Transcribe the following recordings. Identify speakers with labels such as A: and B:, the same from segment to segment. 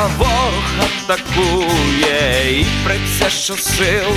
A: а ворог атакує і приця щосил,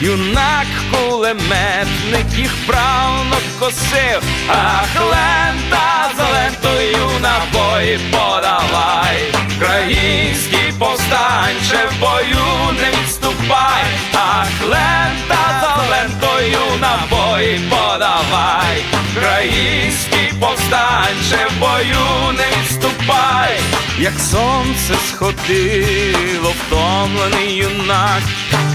A: юнак кулеметник їх правно косив, ах, лента за лентою набої подавай, український повстанче в бою не відступай, ах, лента за лентою набої подавай, український повстанче в бою не відступай, як сонце сходило, втомлений юнак,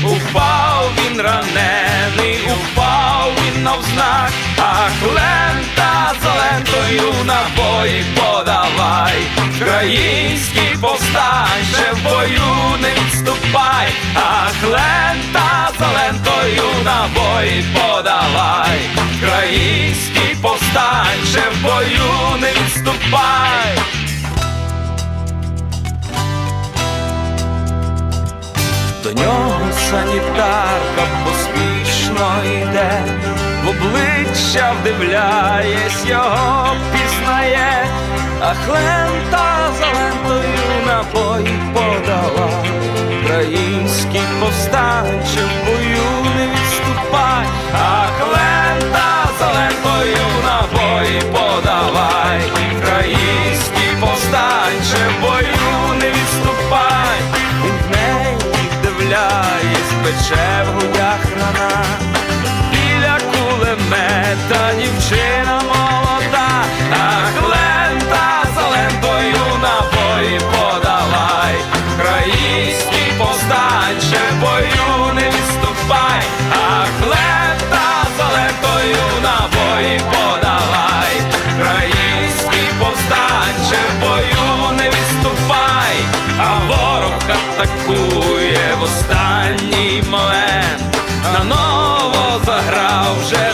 A: упав він ранений, упав він навзнак, ах, лента за лентою набої подавай, український повстанче в бою не відступай, ах, лента за лентою набої подавай, український повстанче в бою не відступай. Санітарка поспішно йде, в обличчя вдивляєсь, його пізнає, а хлента за лентою набої подала, український біля кулемета дівчина молода, ах, лента за лентою набої подавай, український повстанче бою не відступай, ах, лента за лентою набої подавай, український повстанче бою не відступай, а ворог атакує в останній момент. Наново заграв вже